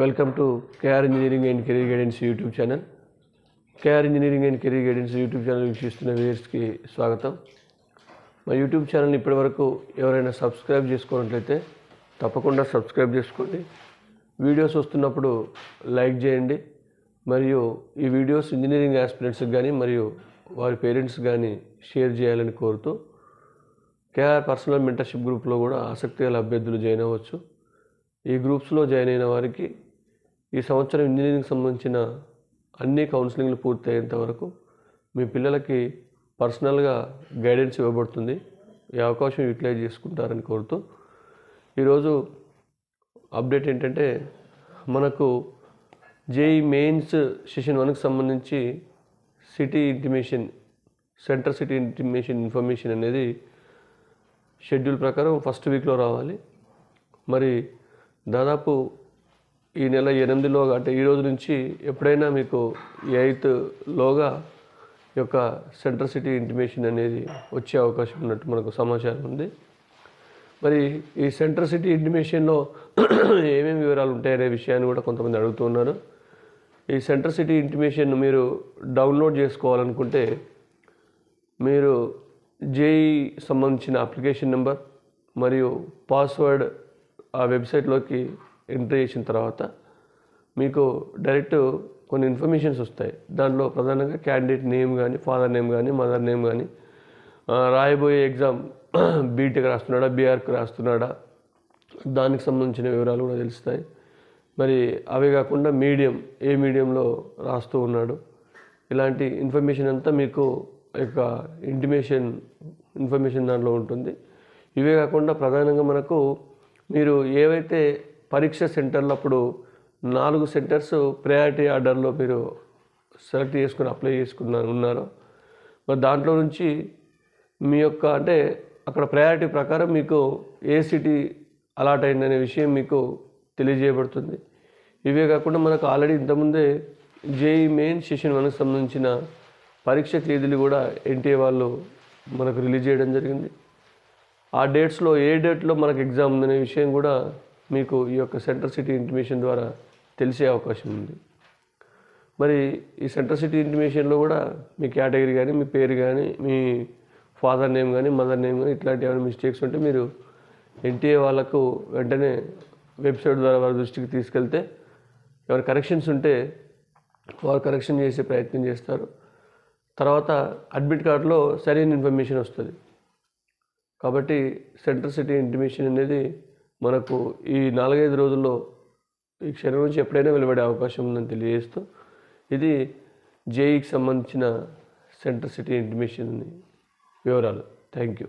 Welcome to KR engineering and career guidance YouTube channel KR engineering and career guidance YouTube channel వీక్షిస్తున్న వ్యూయర్స్కి స్వాగతం. మా YouTube ఛానల్ని ఇప్పటివరకు ఎవరైనా సబ్స్క్రైబ్ చేసుకున్నట్లయితే తప్పకుండా సబ్స్క్రైబ్ చేసుకోండి. వీడియోస్ వస్తున్నప్పుడు లైక్ చేయండి. మరియు ఈ వీడియోస్ ఇంజనీరింగ్ ఆస్పిరెంట్స్కి కానీ మరియు వారి పేరెంట్స్ కానీ షేర్ చేయాలని కోరుతూ కేఆర్ పర్సనల్ మెంటర్షిప్ గ్రూప్లో కూడా ఆసక్తి గల అభ్యర్థులు జాయిన్ అవ్వచ్చు. ఈ గ్రూప్స్లో జాయిన్ అయిన వారికి ఈ సంవత్సరం ఇంజనీరింగ్ సంబంధించిన అన్ని కౌన్సిలింగ్లు పూర్తయ్యేంత వరకు మీ పిల్లలకి పర్సనల్గా గైడెన్స్ ఇవ్వబడుతుంది. ఈ అవకాశం యూటిలైజ్ చేసుకుంటారని కోరుతూ ఈరోజు అప్డేట్ ఏంటంటే మనకు జేఈ మెయిన్స్ సెషన్ వన్కి సంబంధించి city intimation centre city intimation information అనేది షెడ్యూల్ ప్రకారం ఫస్ట్ వీక్లో రావాలి. మరి దాదాపు ఈ నెల ఎనిమిదిలోగా అంటే ఈ రోజు నుంచి ఎప్పుడైనా మీకు ఎయిత్ లోగా యొక్క సెంటర్ సిటీ ఇంటిమేషన్ అనేది వచ్చే అవకాశం ఉన్నట్టు మనకు సమాచారం ఉంది. మరి ఈ సెంటర్ సిటీ ఇంటిమేషన్లో ఏమేమి వివరాలు ఉంటాయనే విషయాన్ని కూడా కొంతమంది అడుగుతున్నారు ఈ సెంటర్ సిటీ ఇంటిమేషన్ మీరు డౌన్లోడ్ చేసుకోవాలనుకుంటే మీరు జేఈ సంబంధించిన అప్లికేషన్ నెంబర్ మరియు పాస్వర్డ్ ఆ వెబ్సైట్లోకి ఎంట్రీ చేసిన తర్వాత మీకు డైరెక్ట్ కొన్ని ఇన్ఫర్మేషన్స్ వస్తాయి. దాంట్లో ప్రధానంగా క్యాండిడేట్ నేమ్ కానీ ఫాదర్ నేమ్ కానీ మదర్ నేమ్ కానీ రాయబోయే ఎగ్జామ్ బీటెక్ రాస్తున్నాడా బీఆర్కి రాస్తున్నాడా దానికి సంబంధించిన వివరాలు కూడా తెలుస్తాయి. మరి అవే కాకుండా మీడియం ఏ మీడియంలో రాస్తూ ఉన్నాడు ఇలాంటి ఇన్ఫర్మేషన్ అంతా మీకు యొక్క ఇంటిమేషన్ ఇన్ఫర్మేషన్ దాంట్లో ఉంటుంది. ఇవే కాకుండా ప్రధానంగా మనకు మీరు ఏవైతే పరీక్ష సెంటర్లు అప్పుడు నాలుగు సెంటర్స్ ప్రయారిటీ ఆర్డర్లో మీరు సెలెక్ట్ చేసుకుని అప్లై చేసుకున్నారు ఉన్నారో మరి దాంట్లో నుంచి మీ యొక్క అంటే అక్కడ ప్రయారిటీ ప్రకారం మీకు ఏ సిటీ అలాట్ అయిందనే విషయం మీకు తెలియజేయబడుతుంది. ఇవే కాకుండా మనకు ఆల్రెడీ ఇంతకుముందే జేఈ మెయిన్ సెషన్ వన్కి సంబంధించిన పరీక్ష తేదీలు కూడా ఎన్టీఏ వాళ్ళు మనకు రిలీజ్ చేయడం జరిగింది. ఆ డేట్స్లో ఏ డేట్లో మనకు ఎగ్జామ్ ఉందనే విషయం కూడా మీకు ఈ యొక్క సెంటర్ సిటీ ఇంటిమేషన్ ద్వారా తెలిసే అవకాశం ఉంది. మరి ఈ సెంటర్ సిటీ ఇంటిమేషన్లో కూడా మీ కేటగిరీ కానీ మీ పేరు కానీ మీ ఫాదర్ నేమ్ కానీ మదర్ నేమ్ కానీ ఇట్లాంటి ఏమైనా మిస్టేక్స్ ఉంటే మీరు ఎన్టీఏ వాళ్ళకు వెంటనే వెబ్సైట్ ద్వారా వారి దృష్టికి తీసుకెళ్తే ఎవరి కరెక్షన్స్ ఉంటే వారు కరెక్షన్ చేసే ప్రయత్నం చేస్తారు. తర్వాత అడ్మిట్ కార్డులో సరైన ఇన్ఫర్మేషన్ వస్తుంది. కాబట్టి సెంటర్ సిటీ ఇంటిమేషన్ అనేది మనకు ఈ నాలుగైదు రోజుల్లో ఈ క్షణం నుంచి ఎప్పుడైనా వెలువడే అవకాశం ఉందని తెలియజేస్తూ ఇది జేఈకి సంబంధించిన సెంటర్ సిటీ ఇంటిమేషన్ వివరాలు. Thank you.